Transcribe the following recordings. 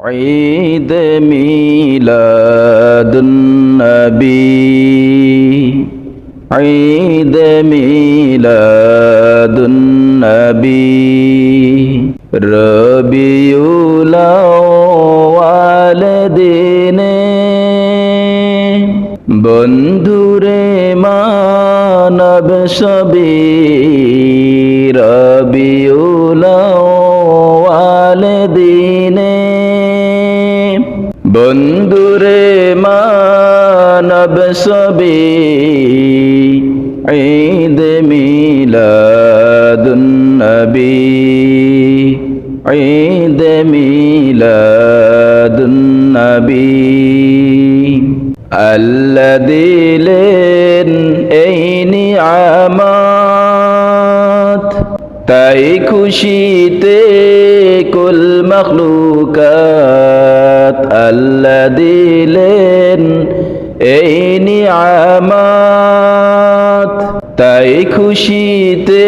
ঈদ মিলাদুন্নবী। ঈদ মিলাদুন্নবী। রবিউল আউয়াল দিনে বন্ধুরে মানব সবি রবিউল আউয়াল বন্ধুরে মানব সবি ঈদ মিলাদুন্নবী ঈদ মিলাদুন্নবী। আল্লাহ দিলেন এই নিয়ামত, তাই খুশিতে কুল মখলুকাত। আল্লাহ দিলেন এই নিয়ামত তাই খুশিতে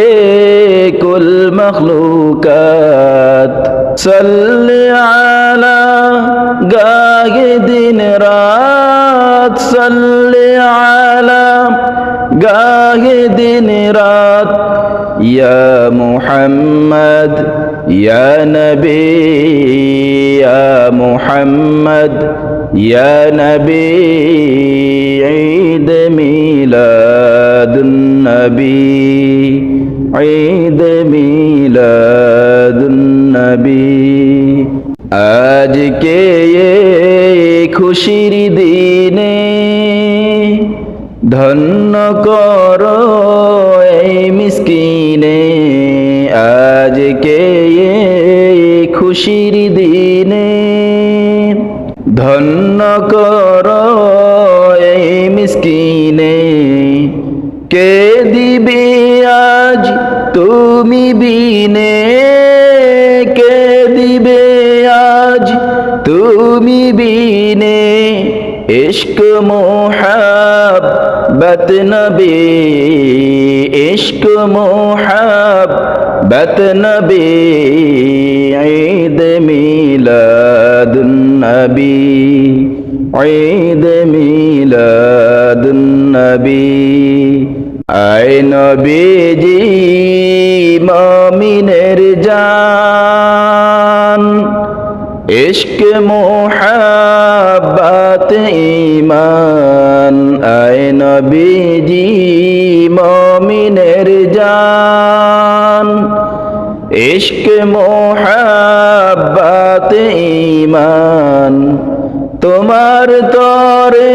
কুল মখলুকাত সাল্লি আলা গায়ে দিন রাত সাল্লি আলা গায়ে দিন রাত ইয়া মুহাম্মদ ইয়া নবী, ইয়া মুহাম্মদ, ইয়া নবী, ঈদ মিলাদুন নবী ঈদ মিলাদুন নবী আজকে খুশির দিনে ধন্য কর এই মিসকিনে। আজকে খুশির দিনে ধন্য কর মিসকিনে। কে দিবে আজ তুমি বিনে? বত নবী, ইশক মোহাব বত নবী, ঈদ মিলাদুন নবী ঈদ মিলাদুন নবী আয় নবীজি, মমিনের জান, ইশক মোহাব্বত ইমান, আয় নবীজি, মমিনের জান। ইশক, মোহাব্বত ইমান তোমার তরে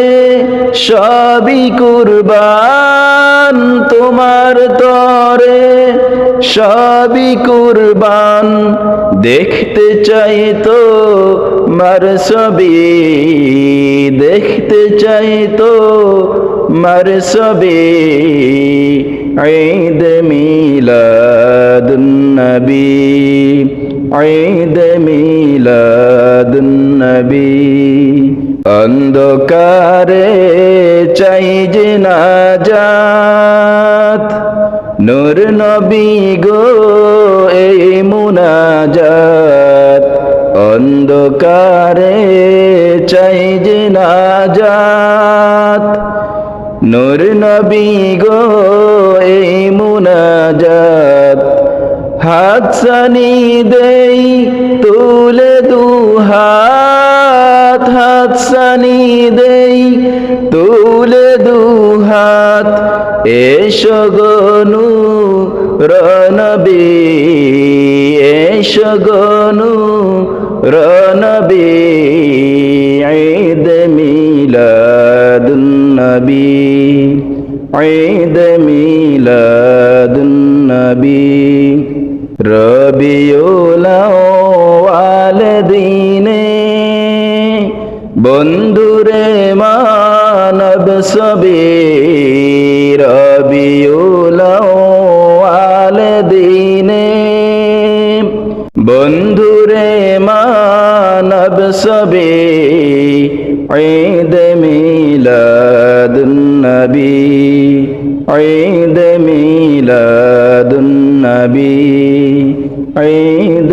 সবই কুরবান, তোমার তরে সবই কুরবান। দেখতে চাই তো মার সবি দেখতে চাই তো মার সবি ঈদ মিলাদুন নবী ঈদ মিলাদুন নবী অন্ধকারে চাই যে না যাত নূর নবী গো, এই মুনাজাত। অন্ধকারে চাই যে না যাত নূর নবী গো, এই মুনাজাত। হাত সানি দেই, তুলে দুহাত হাত। সানি দেই, তুলে দুহাত এসো গনু রনবী এসো গনু রনবী ঈদ মিলাদুন ঈদ মিলাদুন নবী রবিউল বন্ধুরে মানব সবে রবিউল মানব সবে ঈদ মিলাদুন নবী ঈদ মিলাদুন নবী ঈদ